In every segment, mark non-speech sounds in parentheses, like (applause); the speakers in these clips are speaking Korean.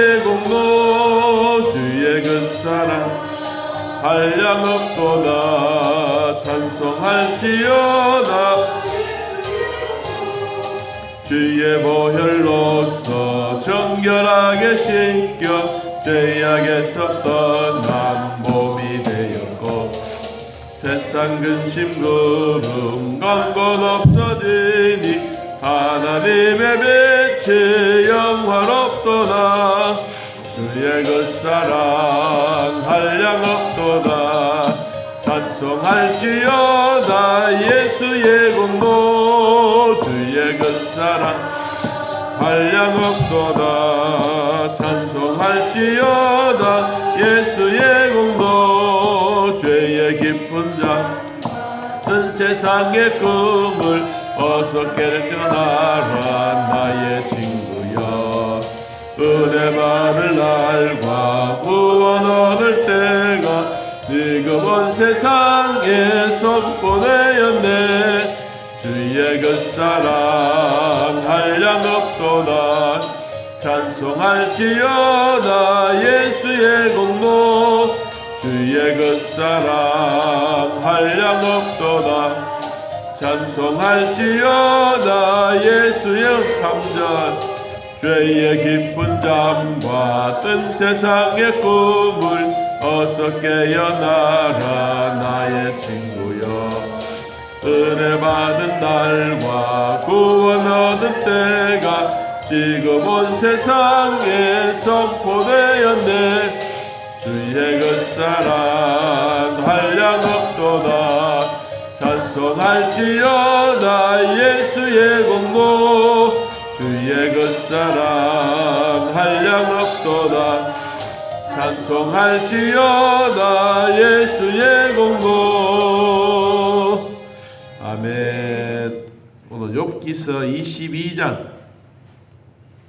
예수의 공로 주의 그 사랑 한량 없도다 찬송할지어다 주의 보혈로서 정결하게 씻겨 죄악에서 떠난 몸이 되었고 세상 근심 구름 강건 없어지니 하나님의 빛이 영화롭도다 주의 그 사랑 한량 없도다. 찬송할지어다 예수의 공로. 주의 그 사랑 한량 없도다. 찬송할지어다 예수의 공로. 죄의 깊은 자는 세상의 꿈을 어서 깨뜨려라. 나의 친구여 은혜 받을 날과 구원 얻을 때가 지금 온 세상에 선포되었네. 주의 그 사랑 한량 없도다 찬송할지어다 예수의 공로. 주의 그 사랑 한량 없도다 찬송할지어다 예수의 삼전 죄의 깊은 잠과 뜬 세상의 꿈을 어서 깨어나라 나의 친구여. 은혜 받은 날과 구원 얻은 때가 지금 온 세상에 선포되었네. 주의 그 사랑 한량 없도다. 찬송할지어다. 예수의 공로 사랑 한량 없도다. 찬송할지어다 예수의 공로 아멘. 오늘 욥기서 22장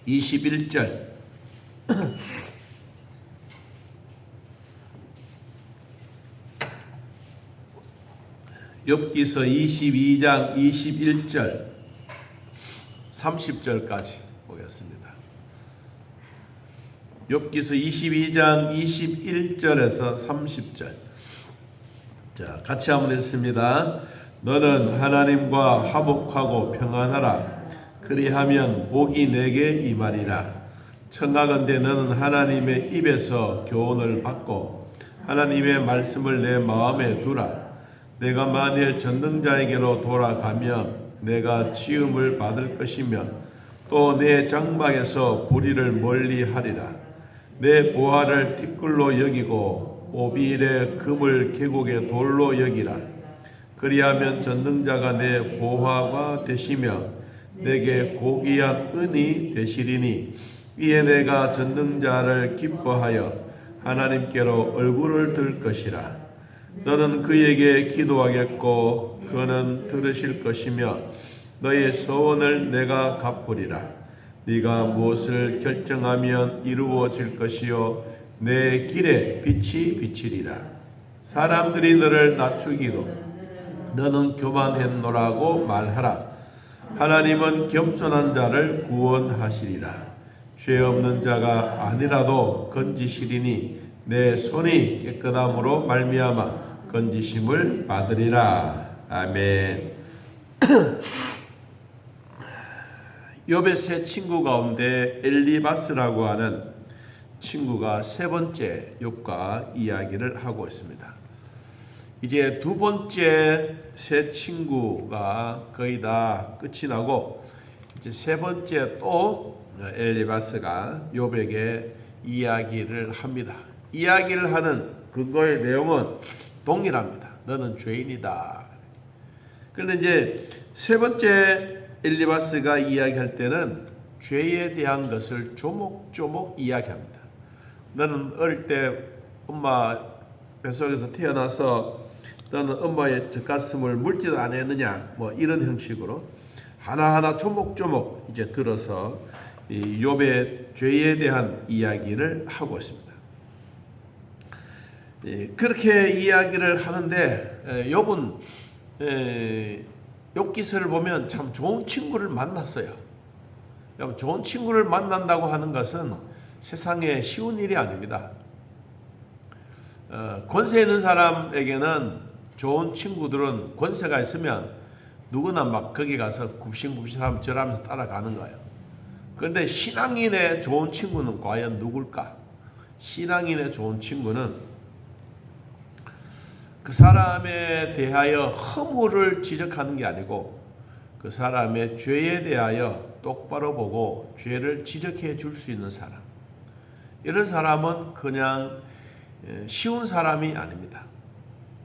21절. 욥기서 22장 21절 30절까지 보겠습니다. 욥기서 22장 21절에서 30절. 자, 같이 한번 읽습니다. 너는 하나님과 화목하고 평안하라. 그리하면 복이 내게 임하리라. 청하건대 너는 하나님의 입에서 교훈을 받고 하나님의 말씀을 내 마음에 두라. 내가 만일 전능자에게로 돌아가면 내가 지음을 받을 것이며 또 내 장막에서 불의를 멀리 하리라. 내 보화를 티끌로 여기고 오빌의 금을 계곡의 돌로 여기라. 그리하면 전능자가 내 보화가 되시며 내게 고귀한 은이 되시리니 이에 내가 전능자를 기뻐하여 하나님께로 얼굴을 들 것이라. 너는 그에게 기도하겠고 그는 들으실 것이며 너의 소원을 내가 갚으리라. 네가 무엇을 결정하면 이루어질 것이요 내 길에 빛이 비치리라. 사람들이 너를 낮추기도 너는 교만했노라고 말하라. 하나님은 겸손한 자를 구원하시리라. 죄 없는 자가 아니라도 건지시리니 내 손이 깨끗함으로 말미암아 건지심을 받으리라. 아멘. (clears throat) 세 친구 가운데 엘리바스라고 하는 친구가 세 번째 욥과 이야기를 하고 있습니다. 이제 두 번째 세 친구가 거의 다 끝이 나고 이제 세 번째 또 엘리바스가 욥에게 이야기를 합니다. 이야기를 하는 그거의 내용은 동일합니다. 너는 죄인이다. 그런데 이제 세 번째 엘리바스가 이야기할 때는 죄에 대한 것을 조목조목 이야기합니다. 너는 어릴 때 엄마 뱃속에서 태어나서 너는 엄마의 젖가슴을 물지도 않았느냐 뭐 이런 형식으로 하나하나 조목조목 이제 들어서 이 욥의 죄에 대한 이야기를 하고 있습니다. 예, 그렇게 이야기를 하는데 에, 욥은 에, 욥기서를 보면 참 좋은 친구를 만났어요. 좋은 친구를 만난다고 하는 것은 세상에 쉬운 일이 아닙니다. 어, 권세 있는 사람에게는 좋은 친구들은 권세가 있으면 누구나 막 거기 가서 굽신굽신하면 절하면서 따라가는 거예요. 그런데 신앙인의 좋은 친구는 과연 누굴까? 신앙인의 좋은 친구는 그 사람에 대하여 허물을 지적하는 게 아니고 그 사람의 죄에 대하여 똑바로 보고 죄를 지적해 줄 수 있는 사람. 이런 사람은 그냥 예, 쉬운 사람이 아닙니다.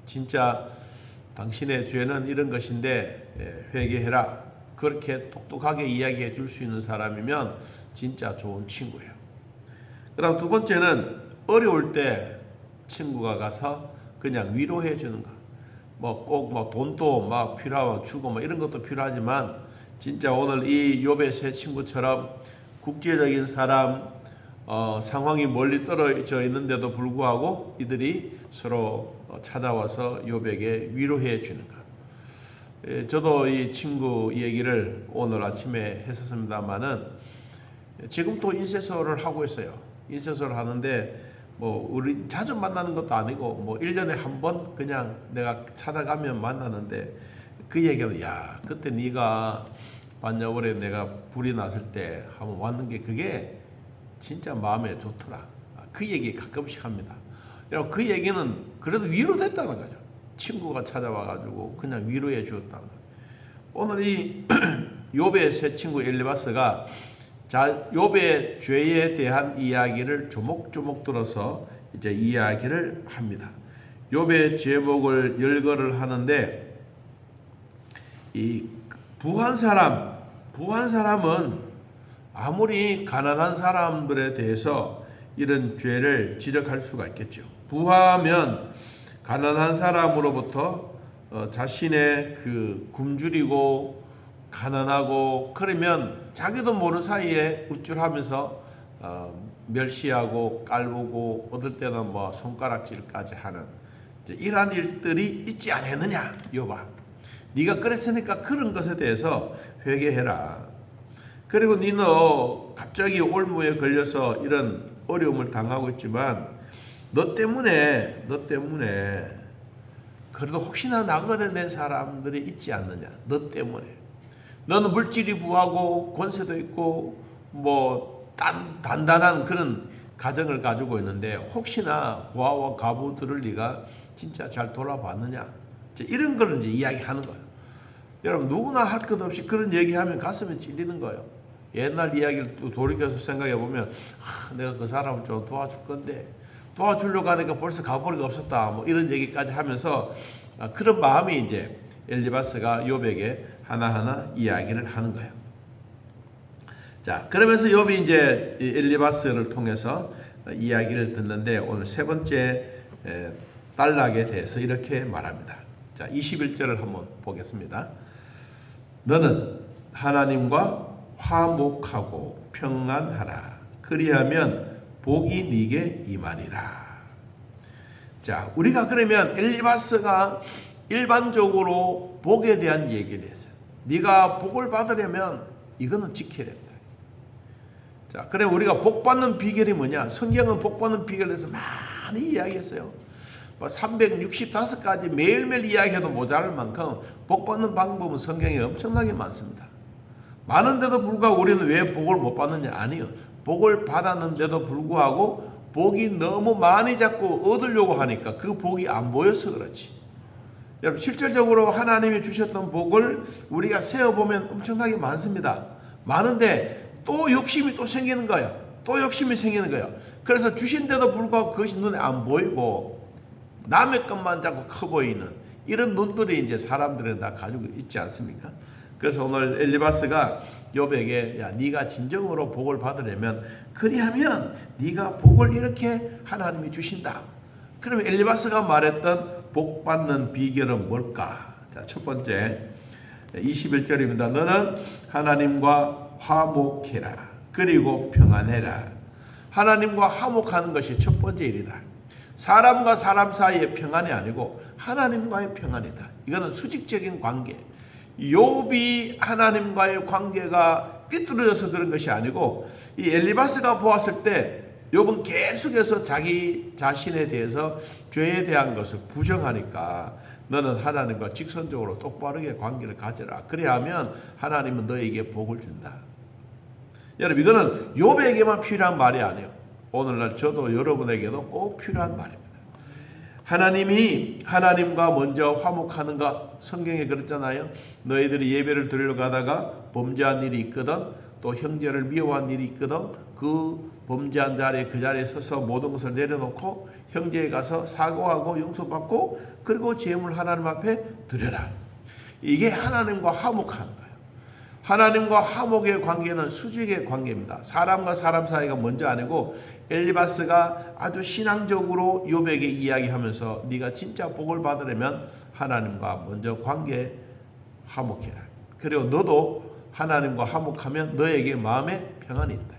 진짜 당신의 죄는 이런 것인데 예, 회개해라. 그렇게 똑똑하게 이야기해 줄 수 있는 사람이면 진짜 좋은 친구예요. 그 다음 두 번째는 어려울 때 친구가 가서 그냥 위로해 주는 거. 뭐꼭 뭐 돈도 막 필요하고 주고 뭐 이런 것도 필요하지만 진짜 오늘 이 욥의 세 친구처럼 국제적인 사람 어, 상황이 멀리 떨어져 있는데도 불구하고 이들이 서로 어, 찾아와서 욥에게 위로해 주는 것. 예, 저도 이 친구 얘기를 오늘 아침에 했었습니다만은 지금 또 인쇄소를 하고 있어요. 인쇄소를 하는데 뭐 우리 자주 만나는 것도 아니고 뭐 1년에 한 번 그냥 내가 찾아가면 만나는데 그 얘기는 야, 그때 네가 반야월에 내가 불이 났을 때 한번 왔는 게 그게 진짜 마음에 좋더라. 아, 그 얘기 가끔씩 합니다. 여러분 그 얘기는 그래도 위로됐다는 거죠. 친구가 찾아와가지고 그냥 위로해 주었다는 거예요. 오늘 이 (clears throat) 욥의 새 친구 엘리바스가 자 욥의 죄에 대한 이야기를 조목조목 들어서 이제 이야기를 합니다. 욥의 제목을 열거를 하는데 이 부한 사람, 부한 사람은 아무리 가난한 사람들에 대해서 이런 죄를 지적할 수가 있겠죠. 부하면 가난한 사람으로부터 어, 자신의 그 굶주리고 가난하고 그러면 자기도 모르는 사이에 우쭐하면서 어, 멸시하고 깔보고 어떨 때는 뭐 손가락질까지 하는 이러한 일들이 있지 않았느냐 여봐 네가 그랬으니까 그런 것에 대해서 회개해라. 그리고 니는 갑자기 올무에 걸려서 이런 어려움을 당하고 있지만 너 때문에 너 때문에 그래도 혹시나 나거든 된 사람들이 있지 않느냐 너 때문에 너는 물질이 부하고 권세도 있고 뭐 단, 단단한 그런 가정을 가지고 있는데 혹시나 고아와 가부들을 네가 진짜 잘 돌아봤느냐 이런 걸 이제 이야기하는 거예요. 여러분 누구나 할 것 없이 그런 얘기하면 가슴에 찔리는 거예요. 옛날 이야기를 또 돌이켜서 생각해 보면 아, 내가 그 사람을 좀 도와줄 건데 도와주려고 하니까 벌써 가버리가 없었다. 뭐 이런 얘기까지 하면서 아, 그런 마음이 이제 엘리바스가 욥에게 하나하나 이야기를 하는 거예요. 자, 그러면서 욥이 이제 이 엘리바스를 통해서 이야기를 듣는데 오늘 세 번째 에, 단락에 대해서 이렇게 말합니다. 자, 21절을 한번 보겠습니다. 너는 하나님과 화목하고 평안하라. 그리하면 복이 네게 임하리라. 자, 우리가 그러면 엘리바스가 일반적으로 복에 대한 얘기를 했어요. 네가 복을 받으려면 이거는 지켜야 된다. 자, 그래 우리가 복 받는 비결이 뭐냐? 성경은 복 받는 비결에 대해서 많이 이야기했어요. 뭐 365가지 매일매일 이야기해도 모자랄 만큼 복 받는 방법은 성경에 엄청나게 많습니다. 많은데도 불구하고 우리는 왜 복을 못 받느냐? 아니요. 복을 받았는데도 불구하고 복이 너무 많이 자꾸 얻으려고 하니까 그 복이 안 보여서 그렇지. 여러분 실질적으로 하나님이 주셨던 복을 우리가 세어보면 엄청나게 많습니다. 많은데 또 욕심이 또 생기는 거예요. 또 욕심이 생기는 거예요. 그래서 주신데도 불구하고 그것이 눈에 안 보이고 남의 것만 자꾸 커 보이는 이런 눈들이 이제 사람들은 다 가지고 있지 않습니까? 그래서 오늘 엘리바스가 욥에게 야 네가 진정으로 복을 받으려면 그리하면 네가 복을 이렇게 하나님이 주신다. 그러면 엘리바스가 말했던 복 받는 비결은 뭘까? 자, 첫 번째 21절입니다. 너는 하나님과 화목해라. 그리고 평안해라. 하나님과 화목하는 것이 첫 번째 일이다. 사람과 사람 사이의 평안이 아니고 하나님과의 평안이다. 이거는 수직적인 관계. 욥이 하나님과의 관계가 삐뚤어져서 그런 것이 아니고 이 엘리바스가 보았을 때 욥은 계속해서 자기 자신에 대해서 죄에 대한 것을 부정하니까 너는 하나님과 직선적으로 똑바르게 관계를 가져라. 그래야 하면 하나님은 너에게 복을 준다. 여러분 이거는 욥에게만 필요한 말이 아니에요. 오늘날 저도 여러분에게도 꼭 필요한 말입니다. 하나님이 하나님과 먼저 화목하는 것 성경에 그랬잖아요. 너희들이 예배를 드리러 가다가 범죄한 일이 있거든 또 형제를 미워한 일이 있거든 그 범죄한 자리에 그 자리에 서서 모든 것을 내려놓고 형제에 가서 사과하고 용서받고 그리고 재물 하나님 앞에 드려라. 이게 하나님과 화목하는 거예요. 하나님과 화목의 관계는 수직의 관계입니다. 사람과 사람 사이가 먼저 아니고 엘리바스가 아주 신앙적으로 욥에게 이야기하면서 네가 진짜 복을 받으려면 하나님과 먼저 관계 화목해라. 그리고 너도 하나님과 화목하면 너에게 마음에 평안이 있다.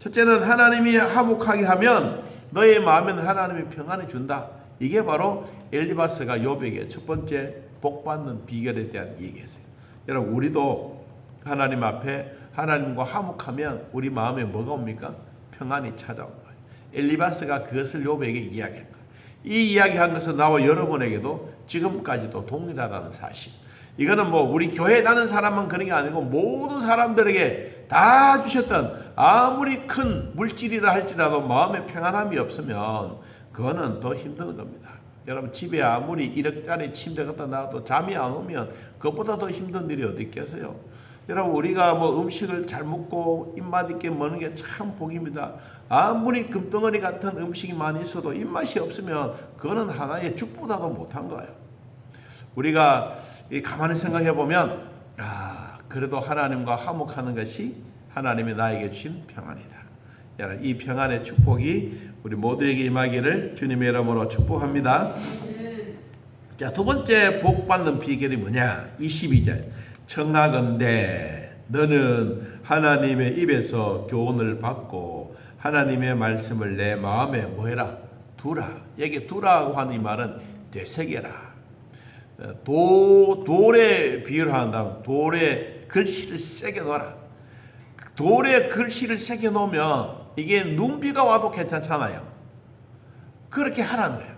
첫째는 하나님이 화목하게 하면 너의 마음에는 하나님이 평안을 준다. 이게 바로 엘리바스가 욥에게 첫 번째 복 받는 비결에 대한 얘기였어요. 여러분 우리도 하나님 앞에 하나님과 화목하면 우리 마음에 뭐가 옵니까? 평안이 찾아온 거예요. 엘리바스가 그것을 욥에게 이야기한 거예요. 이 이야기한 것은 나와 여러분에게도 지금까지도 동일하다는 사실. 이거는 뭐 우리 교회 다는 사람만 그런 게 아니고 모든 사람들에게 다 주셨던 아무리 큰 물질이라 할지라도 마음에 평안함이 없으면 그거는 더 힘든 겁니다. 여러분 집에 아무리 1억짜리 침대 갖다 놔도 잠이 안 오면 그것보다 더 힘든 일이 어디 있겠어요? 여러분 우리가 뭐 음식을 잘 먹고 입맛 있게 먹는 게 참 복입니다. 아무리 금덩어리 같은 음식이 많이 있어도 입맛이 없으면 그거는 하나의 죽보다도 못한 거예요. 우리가 가만히 생각해 보면 아 그래도 하나님과 화목하는 것이 하나님이 나에게 주신 평안이다. 여러분 이 평안의 축복이 우리 모두에게 임하기를 주님의 이름으로 축복합니다. 자, 두 번째 복 받는 비결이 뭐냐? 22절. 청하건대 너는 하나님의 입에서 교훈을 받고 하나님의 말씀을 내 마음에 뭐해라? 두라. 여기 두라고 하는 이 말은 되새겨라. 도, 돌에 비유를 한다면 돌에 글씨를 새겨 놓아라. 돌에 글씨를 새겨 놓으면 이게 눈비가 와도 괜찮잖아요. 그렇게 하라는 거예요.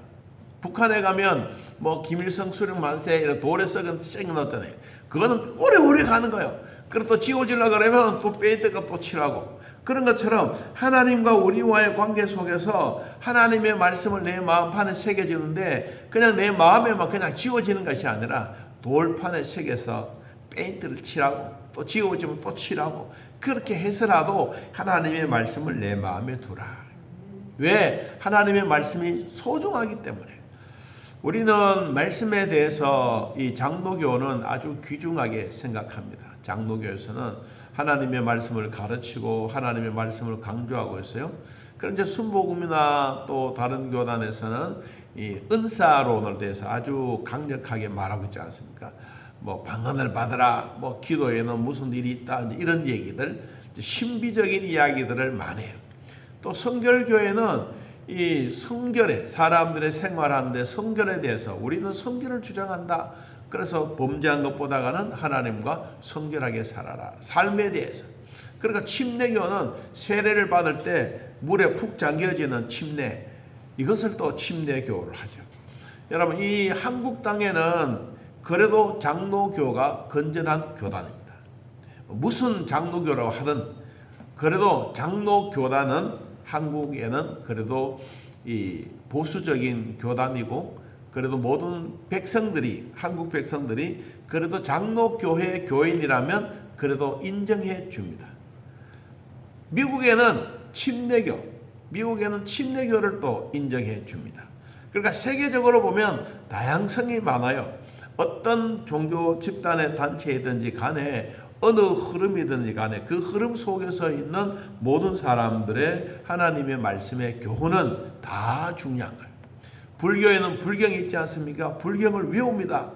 북한에 가면 뭐 김일성 수령 만세 이런 돌에 썩은 새겨 놓잖아요. 그거는 오래오래 가는 거예요. 그리고 또 지워지려 그러면 또 페인트가 또 칠하고 그런 것처럼 하나님과 우리와의 관계 속에서 하나님의 말씀을 내 마음판에 새겨지는데 그냥 내 마음에만 그냥 지워지는 것이 아니라 돌판에 새겨서 페인트를 칠하고 또 지워지면 또 칠하고 그렇게 해서라도 하나님의 말씀을 내 마음에 두라. 왜? 하나님의 말씀이 소중하기 때문에. 우리는 말씀에 대해서 이 장로교는 아주 귀중하게 생각합니다. 장로교에서는 하나님의 말씀을 가르치고 하나님의 말씀을 강조하고 있어요. 그런데 순복음이나 또 다른 교단에서는 이 은사론을 대해서 아주 강력하게 말하고 있지 않습니까? 뭐 방언을 받으라, 뭐 기도에는 무슨 일이 있다 이런 얘기들, 신비적인 이야기들을 많이 해요. 또 성결교회는 이 성결에 사람들의 생활하는데 성결에 대해서 우리는 성결을 주장한다. 그래서 범죄한 것보다는 하나님과 성결하게 살아라. 삶에 대해서. 그러니까 침례교는 세례를 받을 때 물에 푹 잠겨지는 침례 이것을 또 침례교를 하죠. 여러분 이 한국 땅에는 그래도 장로교가 건전한 교단입니다. 무슨 장로교라고 하든 그래도 장로교단은 한국에는 그래도 이 보수적인 교단이고 그래도 모든 백성들이 한국 백성들이 그래도 장로교회 교인이라면 그래도 인정해 줍니다. 미국에는 침례교, 미국에는 침례교를 또 인정해 줍니다. 그러니까 세계적으로 보면 다양성이 많아요. 어떤 종교 집단의 단체이든지 간에 어느 흐름이든지 간에 그 흐름 속에서 있는 모든 사람들의 하나님의 말씀의 교훈은 다 중요한 거예요. 불교에는 불경이 있지 않습니까? 불경을 외웁니다.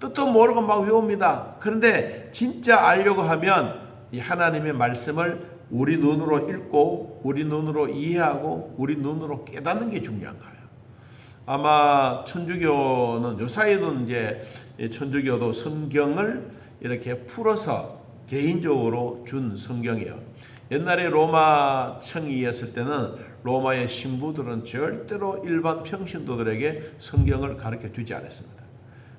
뜻도 모르고 막 외웁니다. 그런데 진짜 알려고 하면 이 하나님의 말씀을 우리 눈으로 읽고 우리 눈으로 이해하고 우리 눈으로 깨닫는 게 중요한 거예요. 아마 천주교는 요 사이도 이제 천주교도 성경을 이렇게 풀어서 개인적으로 준 성경이에요. 옛날에 로마 청이었을 때는 로마의 신부들은 절대로 일반 평신도들에게 성경을 가르쳐 주지 않았습니다.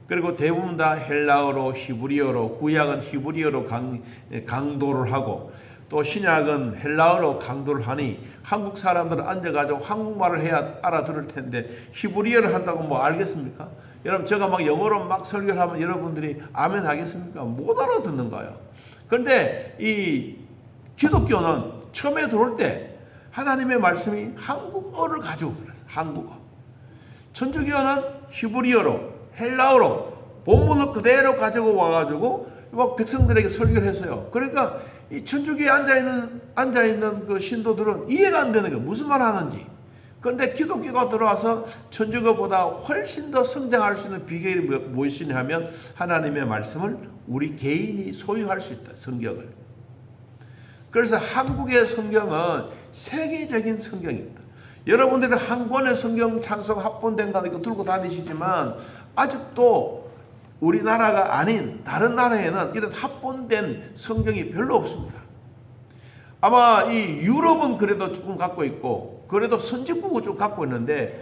그리고 대부분 다 헬라어로 히브리어로 구약은 히브리어로 강, 강도를 하고 또 신약은 헬라어로 강도를 하니 한국 사람들은 앉아가지고 한국말을 해야 알아들을 텐데 히브리어를 한다고 뭐 알겠습니까? 여러분 제가 막 영어로 막 설교를 하면 여러분들이 아멘 하겠습니까? 못 알아듣는 거예요. 그런데 이 기독교는 처음에 들어올 때 하나님의 말씀이 한국어를 가지고 들었어요. 한국어. 천주교는 히브리어로 헬라어로 본문을 그대로 가지고 와가지고 막 백성들에게 설교를 했어요. 그러니까 이 천주교에 앉아 있는 앉아 있는 그 신도들은 이해가 안 되는 거예요. 무슨 말 하는지. 그런데 기독교가 들어와서 천주교보다 훨씬 더 성장할 수 있는 비결이 뭐- 무엇이냐 하면 하나님의 말씀을 우리 개인이 소유할 수 있다. 성경을. 그래서 한국의 성경은 세계적인 성경입니다. 여러분들은 한 권의 성경 찬송 합본된 거 들고 다니시지만 아직도 우리나라가 아닌 다른 나라에는 이런 합본된 성경이 별로 없습니다. 아마 이 유럽은 그래도 조금 갖고 있고 그래도 선진국은 좀 갖고 있는데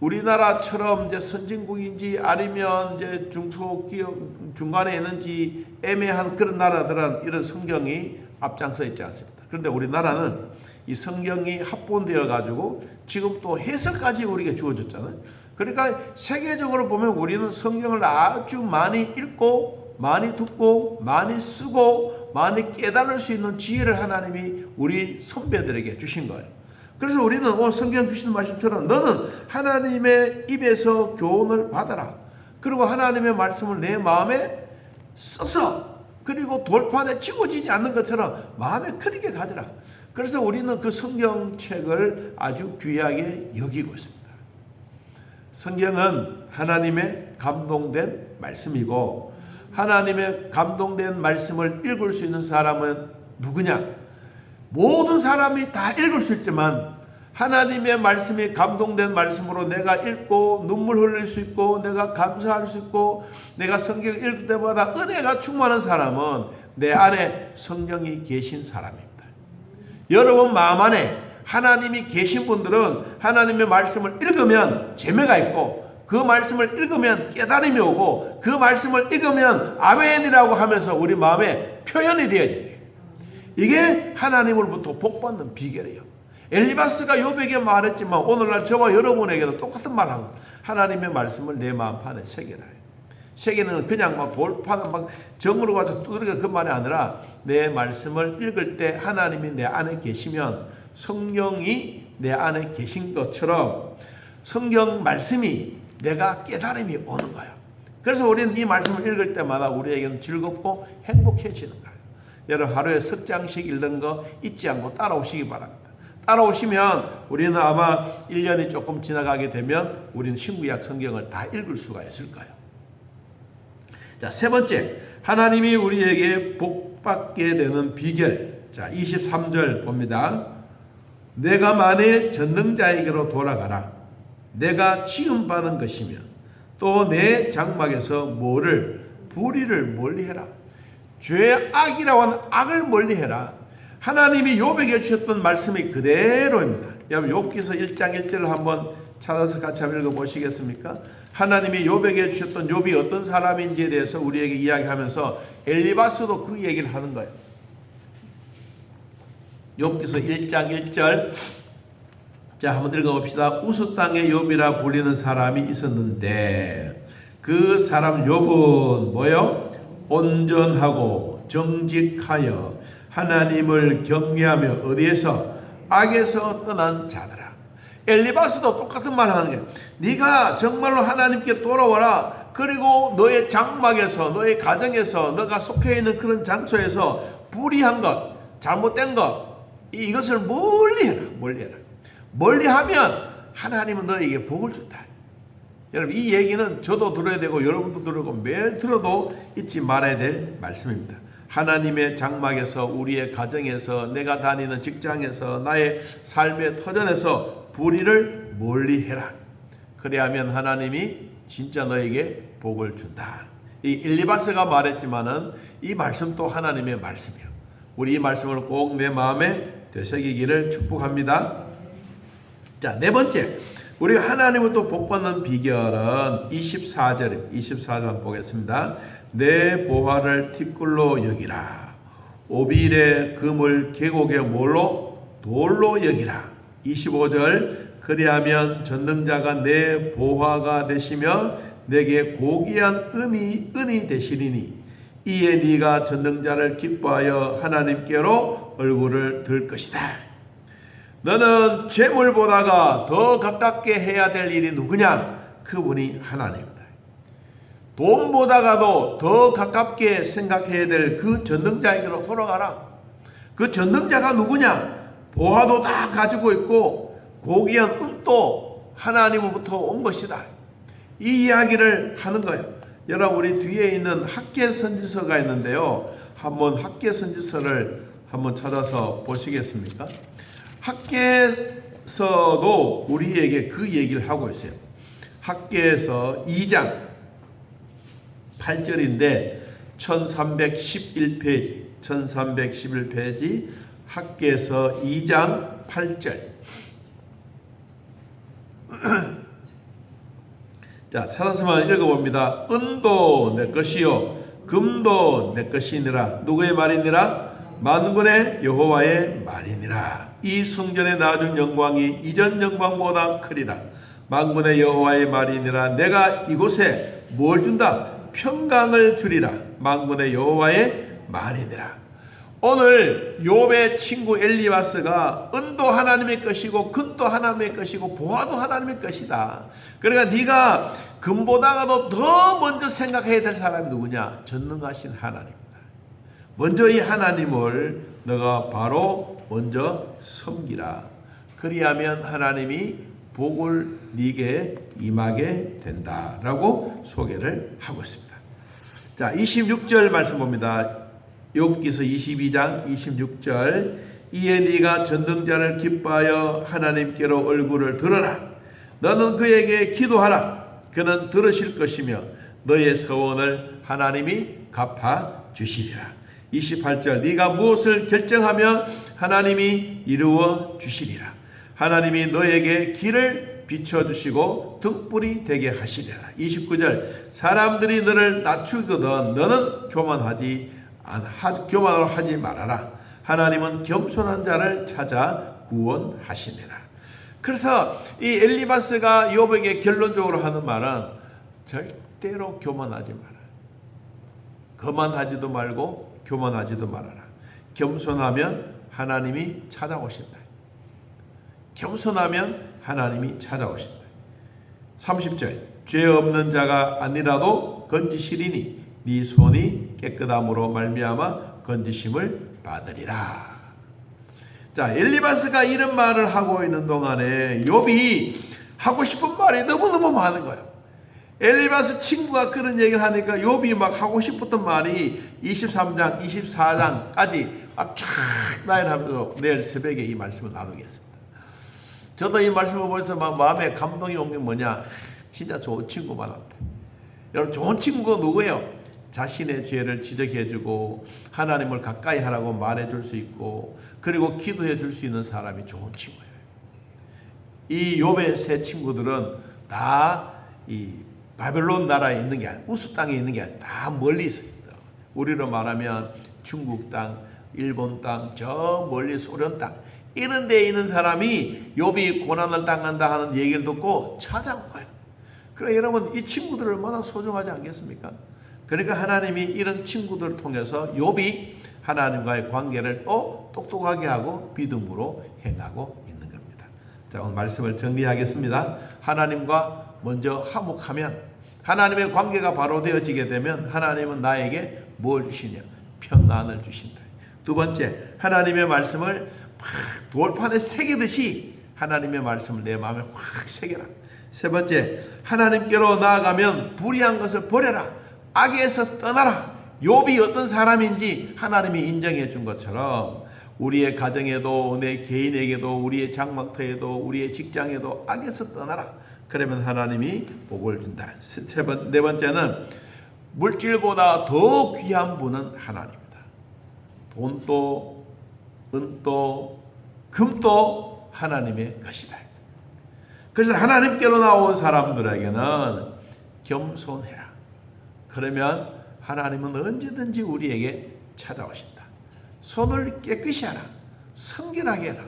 우리나라처럼 이제 선진국인지 아니면 이제 중소기업 중간에 있는지 애매한 그런 나라들은 이런 성경이 앞장서 있지 않습니다. 그런데 우리나라는 이 성경이 합본되어 가지고 지금 또 해석까지 우리에게 주어졌잖아요. 그러니까 세계적으로 보면 우리는 성경을 아주 많이 읽고 많이 듣고 많이 쓰고 많이 깨달을 수 있는 지혜를 하나님이 우리 선배들에게 주신 거예요. 그래서 우리는 어, 성경 주시는 말씀처럼 너는 하나님의 입에서 교훈을 받아라. 그리고 하나님의 말씀을 내 마음에 써서 그리고 돌판에 치고지지 않는 것처럼 마음에 크게 가져라. 그래서 우리는 그 성경책을 아주 귀하게 여기고 있습니다. 성경은 하나님의 감동된 말씀이고 하나님의 감동된 말씀을 읽을 수 있는 사람은 누구냐? 모든 사람이 다 읽을 수 있지만 하나님의 말씀이 감동된 말씀으로 내가 읽고 눈물 흘릴 수 있고 내가 감사할 수 있고 내가 성경을 읽을 때마다 은혜가 충만한 사람은 내 안에 성령이 계신 사람입니다. 여러분 마음 안에 하나님이 계신 분들은 하나님의 말씀을 읽으면 재미가 있고 그 말씀을 읽으면 깨달음이 오고 그 말씀을 읽으면 아멘이라고 하면서 우리 마음에 표현이 되어져요. 이게 하나님으로부터 복받는 비결이에요. 엘리바스가 요백에 말했지만 오늘날 저와 여러분에게도 똑같은 말하고 하나님의 말씀을 내 마음판에 새겨라. 새기는 그냥 막 돌파는 막 정으로 가서 두드리가 그만이 아니라 내 말씀을 읽을 때 하나님이 내 안에 계시면 성령이 내 안에 계신 것처럼 성경 말씀이 내가 깨달음이 오는 거야. 그래서 우리는 이 말씀을 읽을 때마다 우리에게는 즐겁고 행복해지는 거예요. 여러분 하루에 석 장씩 읽는 거 잊지 않고 따라오시기 바랍니다. 따라오시면 우리는 아마 1년이 조금 지나가게 되면 우리는 신구약 성경을 다 읽을 수가 있을 거예요. 자, 세 번째. 하나님이 우리에게 복 받게 되는 비결. 자, 23절 봅니다. 내가 만일 전능자에게로 돌아가라. 내가 취음받은 것이며 또 내 장막에서 뭐를 불의를 멀리해라. 죄 악이라고 하는 악을 멀리해라. 하나님이 욥에게 주셨던 말씀이 그대로입니다. 여러분 욥기서 1장 1절을 한번 찾아서 같이 한번 읽어 보시겠습니까? 하나님이 욥에게 주셨던 욥이 어떤 사람인지에 대해서 우리에게 이야기하면서 엘리바스도 그 얘기를 하는 거예요. 욥기서 1장 1절 자, 한번 읽어봅시다. 우스 땅에 욥이라 불리는 사람이 있었는데 그 사람 욥은 뭐요? 온전하고 정직하여 하나님을 경외하며 어디에서 악에서 떠난 자더라. 엘리바스도 똑같은 말 하는 거예요. 네가 정말로 하나님께 돌아와라. 그리고 너의 장막에서 너의 가정에서 너가 속해 있는 그런 장소에서 불의한 것, 잘못된 것 이것을 멀리해라. 멀리해라. 멀리하면 하나님은 너에게 복을 준다. 여러분 이 얘기는 저도 들어야 되고 여러분도 들고 매일 들어도 잊지 말아야 될 말씀입니다. 하나님의 장막에서 우리의 가정에서 내가 다니는 직장에서 나의 삶의 터전에서 불의를 멀리해라. 그래야면 하나님이 진짜 너에게 복을 준다. 이 일리바스가 말했지만은 이 말씀 도 하나님의 말씀이에요. 우리 이 말씀을 꼭 내 마음에 되새기기를 축복합니다. 자, 네 번째. 우리가 하나님을 또 복받는 비결은 24절, 24절 보겠습니다. 내 보화를 티끌로 여기라. 오빌의 금을 계곡의 뭘로? 돌로 여기라. 25절. 그리하면 전능자가 내 보화가 되시며 내게 고귀한 음이 은이 되시리니 이에 네가 전능자를 기뻐하여 하나님께로 얼굴을 들 것이다. 너는 재물보다가 더 가깝게 해야 될 일이 누구냐? 그분이 하나님이다. 돈보다가도 더 가깝게 생각해야 될 그 전능자에게로 돌아가라. 그 전능자가 누구냐? 보화도 다 가지고 있고 고귀한 은도 하나님으로부터 온 것이다. 이 이야기를 하는 거예요. 여러분 우리 뒤에 있는 학계 선지서가 있는데요. 한번 학계 선지서를 한번 찾아서 보시겠습니까? 학계에서도 우리에게 그 얘기를 하고 있어요. 학계에서 2장 8절인데 1311페이지 1311페이지 학계에서 2장 8절 (clears throat) 자 찾아서만 읽어봅니다. 은도 내 것이요 금도 내 것이니라 누구의 말이니라 만군의 여호와의 말이니라 이 성전에 놔준 영광이 이전 영광보다 크리라 만군의 여호와의 말이니라 내가 이곳에 뭘 준다 평강을 주리라 만군의 여호와의 말이니라 오늘 욥의 친구 엘리바스가 은도 하나님의 것이고 금도 하나님의 것이고 보화도 하나님의 것이다. 그러니까 네가 금보다가도 더 먼저 생각해야 될 사람이 누구냐? 전능하신 하나님이다. 먼저 이 하나님을 너가 바로 먼저 섬기라. 그리하면 하나님이 복을 네게 임하게 된다라고 소개를 하고 있습니다. 자, 26절 말씀 봅니다. 욥기서 22장 26절 이에 네가 전능자를 기뻐하여 하나님께로 얼굴을 들어라 너는 그에게 기도하라 그는 들으실 것이며 너의 서원을 하나님이 갚아 주시리라 28절 네가 무엇을 결정하면 하나님이 이루어 주시리라 하나님이 너에게 길을 비춰주시고 등불이 되게 하시리라 29절 사람들이 너를 낮추거든 너는 교만하지 교만을 하지 말아라. 하나님은 겸손한 자를 찾아 구원하시니라. 그래서 이 엘리바스가 욥에게 결론적으로 하는 말은 절대로 교만하지 마라. 거만하지도 말고 교만하지도 말아라. 겸손하면 하나님이 찾아오신다. 겸손하면 하나님이 찾아오신다. 30절 죄 없는 자가 아니라도 건지시리니 네 손이 깨끗함으로 말미암아 건지심을 받으리라. 자, 엘리바스가 이런 말을 하고 있는 동안에 욥이 하고 싶은 말이 너무너무 많은 거예요. 엘리바스 친구가 그런 얘기를 하니까 욥이 막 하고 싶었던 말이 23장, 24장까지 막쫙 나열하면서 내일 새벽에 이 말씀을 나누겠습니다. 저도 이 말씀을 보면서 막 마음에 감동이 온 게 뭐냐? 진짜 좋은 친구 많았다. 여러분 좋은 친구가 누구예요? 자신의 죄를 지적해주고 하나님을 가까이 하라고 말해줄 수 있고 그리고 기도해줄 수 있는 사람이 좋은 친구예요. 이 욥의 세 친구들은 다이 바벨론 나라에 있는 게 아니라 우스 땅에 있는 게 아니라 다 멀리 있어요. 우리로 말하면 중국 땅, 일본 땅, 저 멀리 소련 땅 이런 데에 있는 사람이 욥이 고난을 당한다 하는 얘기를 듣고 찾아온 거예요. 그래 여러분 이 친구들 얼마나 소중하지 않겠습니까? 그러니까 하나님이 이런 친구들을 통해서 욥이 하나님과의 관계를 또 똑똑하게 하고 믿음으로 행하고 있는 겁니다. 자, 오늘 말씀을 정리하겠습니다. 하나님과 먼저 화목하면 하나님의 관계가 바로 되어지게 되면 하나님은 나에게 뭘 주시냐? 평안을 주신다. 두 번째, 하나님의 말씀을 돌판에 새기듯이 하나님의 말씀을 내 마음에 확 새겨라. 세 번째, 하나님께로 나아가면 불의한 것을 버려라. 악에서 떠나라. 욥이 어떤 사람인지 하나님이 인정해 준 것처럼 우리의 가정에도 내 개인에게도 우리의 장막터에도 우리의 직장에도 악에서 떠나라. 그러면 하나님이 복을 준다. 세 번, 네 번째는 물질보다 더 귀한 분은 하나님이다. 돈도 은도 금도 하나님의 것이다. 그래서 하나님께로 나온 사람들에게는 겸손해라. 그러면 하나님은 언제든지 우리에게 찾아오신다. 손을 깨끗이 하라. 성결하게 해라.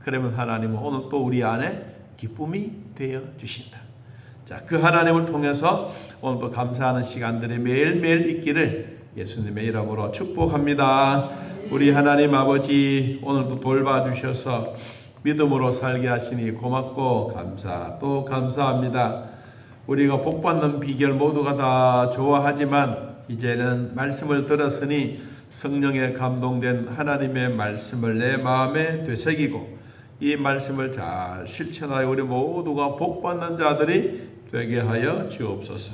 그러면 하나님은 오늘 또 우리 안에 기쁨이 되어 주신다. 자, 그 하나님을 통해서 오늘도 감사하는 시간들이 매일매일 있기를 예수님의 이름으로 축복합니다. 우리 하나님 아버지 오늘도 돌봐 주셔서 믿음으로 살게 하시니 고맙고 감사 또 감사합니다. 우리가 복 받는 비결 모두가 다 좋아하지만 이제는 말씀을 들었으니 성령에 감동된 하나님의 말씀을 내 마음에 되새기고 이 말씀을 잘 실천하여 우리 모두가 복 받는 자들이 되게 하여 주옵소서.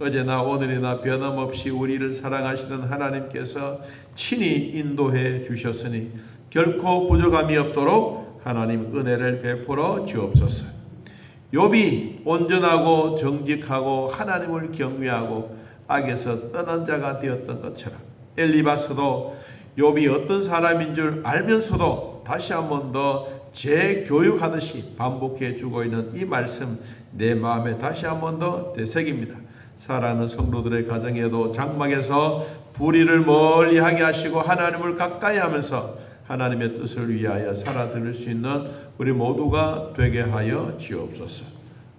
어제나 오늘이나 변함없이 우리를 사랑하시는 하나님께서 친히 인도해 주셨으니 결코 부족함이 없도록 하나님 은혜를 베풀어 주옵소서. 욥이 온전하고 정직하고 하나님을 경외하고 악에서 떠난 자가 되었던 것처럼 엘리바스도 욥이 어떤 사람인 줄 알면서도 다시 한 번 더 재교육하듯이 반복해 주고 있는 이 말씀 내 마음에 다시 한 번 더 되새깁니다. 사랑하는 성도들의 가정에도 장막에서 불의를 멀리하게 하시고 하나님을 가까이 하면서 하나님의 뜻을 위하여 살아들을 수 있는 우리 모두가 되게 하여 지옵소서.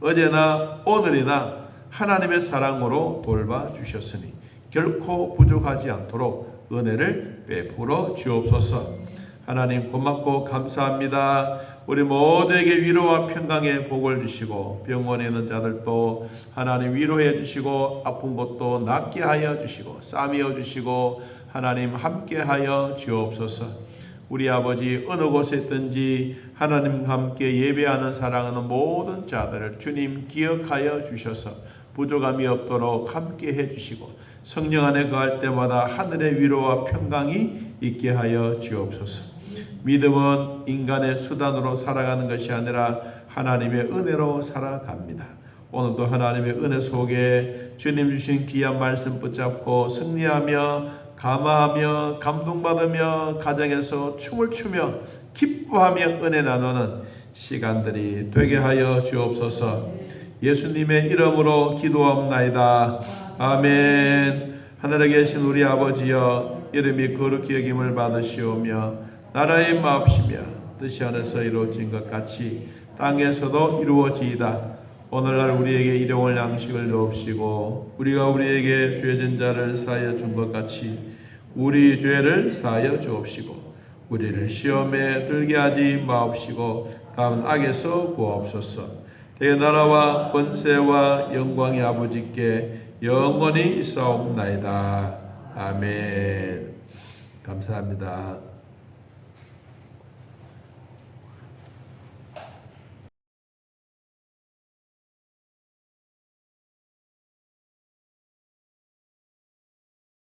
어제나 오늘이나 하나님의 사랑으로 돌봐 주셨으니 결코 부족하지 않도록 은혜를 베풀어 주옵소서. 하나님 고맙고 감사합니다. 우리 모두에게 위로와 평강의 복을 주시고 병원에 있는 자들도 하나님 위로해 주시고 아픈 것도 낫게 하여 주시고 싸매어 주시고 하나님 함께 하여 주옵소서. 우리 아버지 어느 곳에 있든지 하나님과 함께 예배하는 사랑하는 모든 자들을 주님 기억하여 주셔서 부족함이 없도록 함께 해 주시고 성령 안에 거할 때마다 하늘의 위로와 평강이 있게 하여 주옵소서. 믿음은 인간의 수단으로 살아가는 것이 아니라 하나님의 은혜로 살아갑니다. 오늘도 하나님의 은혜 속에 주님 주신 귀한 말씀 붙잡고 승리하며 감화하며 감동받으며 가정에서 춤을 추며 기뻐하며 은혜 나누는 시간들이 되게 하여 주옵소서. 예수님의 이름으로 기도합나이다. 아멘. 하늘에 계신 우리 아버지여 이름이 거룩히 여김을 받으시오며 나라의 마옵시며 뜻이 하늘에서 이루어진 것 같이 땅에서도 이루어지이다. 오늘날 우리에게 일용할 양식을 주옵시고 우리가 우리에게 죄진 자를 사하여 준 것 같이 우리 죄를 사하여 주옵시고 우리를 시험에 들게 하지 마옵시고 다음 악에서 구하옵소서. 대나라와 권세와 영광의 아버지께 영원히 있사옵나이다. 아멘. 감사합니다.